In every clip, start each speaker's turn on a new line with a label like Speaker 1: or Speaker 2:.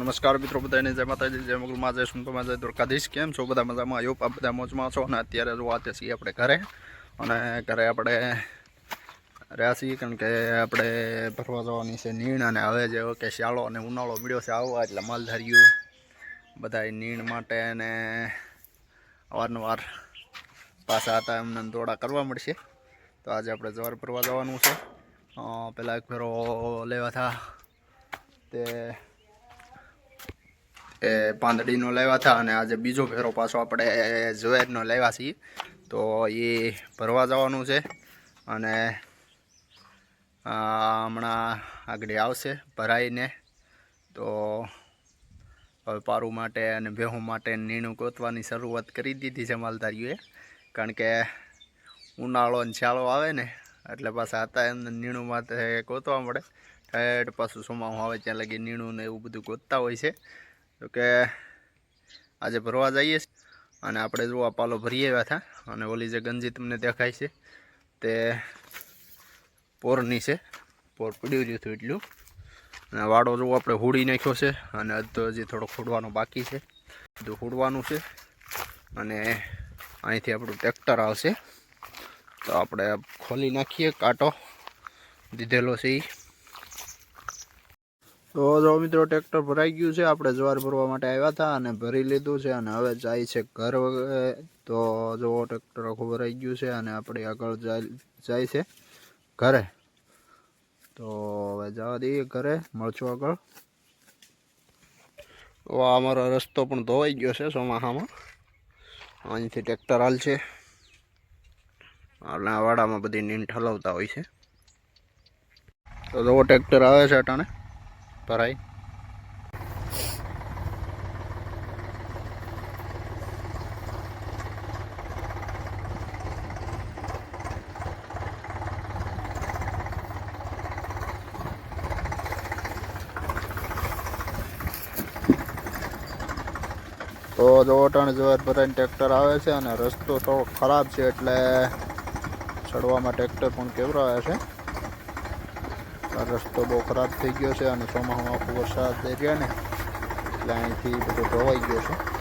Speaker 1: નમસ્કાર મિત્રો બધાને જય માતાજી, જય મગલમાં, જય સુનપમાં જય દ્વારકાધીશ. કેમ છો બધા મજામાં? આવ્યો આ બધા મોજમાં છો અને અત્યારે જો વાતે છીએ આપણે ઘરે. અને ઘરે આપણે રહ્યા છીએ કારણ કે આપણે ભરવા જવાની છે નીણ અને હવે જે કે શિયાળો અને ઉનાળો મળ્યો છે આવવા, એટલે માલધારીઓ બધા નીણ માટે અને અવારનવાર પાછા હતા એમને દોડા કરવા મળશે. તો આજે આપણે જવાર ભરવા જવાનું છે. પહેલાં એક ફેરો લેવા થા તે એ પાંદડીનો લાવ્યા હતા અને આજે બીજો ફેરો પાછો આપણે ઝવેરનો લાવ્યા છીએ. તો એ ભરવા જવાનું છે અને હમણાં આગળ આવશે ભરાઈને. તો હવે પારું માટે અને ભેહું માટે નીણું ગોતવાની શરૂઆત કરી દીધી છે માલધારીઓએ. કારણ કે ઉનાળો ને છાળો આવે ને, એટલે પાછા હતા એમને નીણું માટે ગોતવા મળે. ઠેઠ પાછું સોમાવું આવે ત્યાં લગી નીણું ને એવું બધું ગોતતા હોય છે. કે આજે ભરવા જઈએ અને આપણે જો આ પાલો ભરી આવ્યા હતા અને ઓલી જે ગંજી તમને દેખાય છે તે પોરની છે. પોર પીડ્યું રહ્યું હતું એટલું. અને વાડો જો આપણે હુડી નાખ્યો છે અને તો હજી થોડો ખોડવાનો બાકી છે. બધું હુડવાનું છે અને અહીંથી આપણું ટ્રેક્ટર આવશે. તો આપણે ખોલી નાખીએ, કાંટો. દીધેલો છે ઈ. તો જો મિત્રો, ટ્રેક્ટર ભરાઈ ગયું છે. આપણે જવાર ભરવા માટે આવ્યા હતા અને ભરી લીધું છે અને હવે જાય છે ઘર તો જો ટ્રેક્ટર આખું ભરાઈ ગયું છે અને આપણે આગળ જાય છે ઘરે. તો હવે જવા દઈએ ઘરે, મળશું આગળ. તો અમારો રસ્તો પણ ધોવાઈ ગયો છે ચોમાસામાં. અહીંથી ટ્રેક્ટર હાલ છે. અને વાડામાં બધી નીંદ ઠલાવતા હોય છે. તો જો ટ્રેક્ટર આવે છે અટાણે. ભરાઈ તો જો અટાણે જવાર ભરાઈને ટ્રેક્ટર આવે છે અને રસ્તો થોડો ખરાબ છે એટલે ચડવામાં ટ્રેક્ટર પણ કેવરાવે છે. રસ્તો બહુ ખરાબ થઈ ગયો છે અને ચોમાસામાં આખો વરસાદ ગયા ને એટલે અહીંથી બધો ધોવાઈ ગયો છે.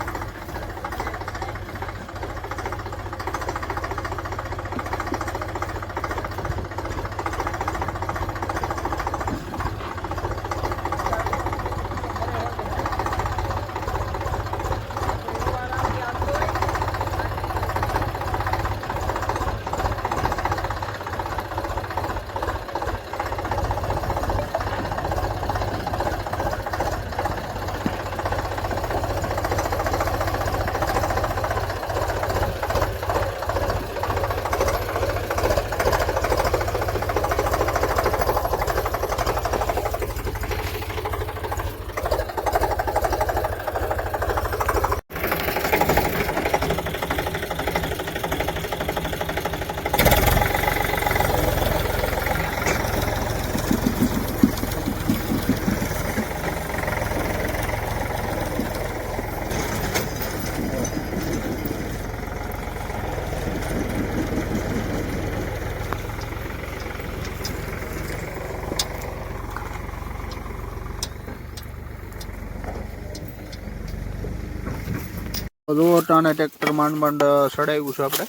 Speaker 1: જુઓ ટાણે ટ્રેક્ટર માંડ માંડ સડાવ્યું છે આપણે.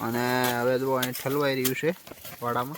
Speaker 1: અને હવે જુઓ અહીં ઠલવાઈ રહ્યું છે વાડામાં.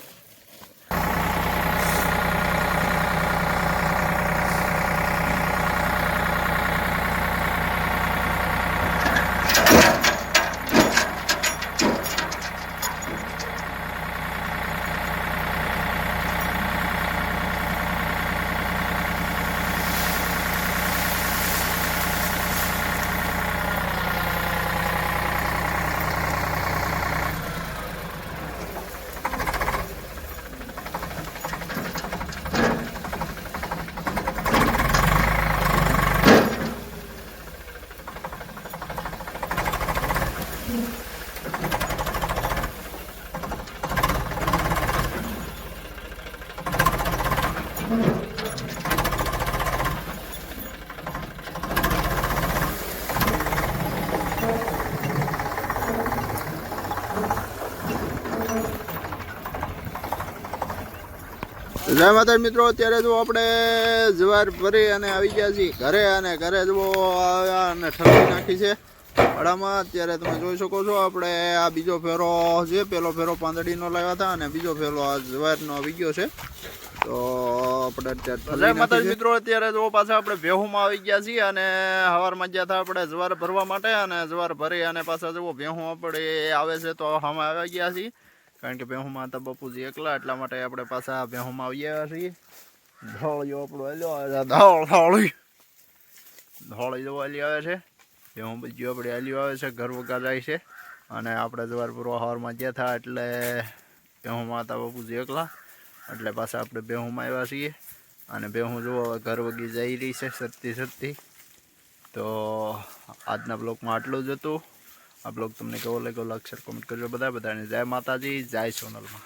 Speaker 1: જય માતા મિત્રો અત્યારે જો આપણે જવાર ભરી અને આવી ગયા છીએ ઘરે અને ઘરે જો આવ્યા અને ઠંડી નાખી છે ભાડામાં અત્યારે તમે જોઈ શકો છો આપણે આ બીજો ફેરો છે પેલો ફેરો પાંદડીનો લાવ્યા હતા અને બીજો ફેરો આ જવારનો આવી ગયો છે. તો આપણે અત્યારે જય માતા મિત્રો અત્યારે જો પાછા આપણે ભેહુમાં આવી ગયા છીએ અને સવારમાં ગયા હતા આપણે જવાર ભરવા માટે અને જવાર ભરી અને પાછા જુઓ ભેહું આપણે આવે છે તો હમ આવી ગયા છીએ. કારણ કે ભેહુમાં હતા બપુજી એકલા, એટલા માટે આપણે પાછા ભેહુમાં આવી આવ્યા છીએ. ધોળિયો આપણો હલ્યો ધોળ ધોળી ધોળી જેવો હાલી આવે છે. ભેહું બીજું આપણે હલ્યું આવે છે, ઘર વગા જાય છે. અને આપણે જવારપુર હવારમાં ગયા હતા એટલે ભેહુમાં હતા બપુજી એકલા. એટલે પાછા આપણે બેહુંમાં આવ્યા છીએ. અને બેહું જુઓ ઘર વગી જઈ રહી છે સરતી સરતી તો આજના બ્લોકમાં આટલું જ હતું. આ બ્લોગ તમને કેવો લાગ્યો લાગશે કોમેન્ટ કરજો. બધા બધાને જય માતાજી જય સોનલમાં.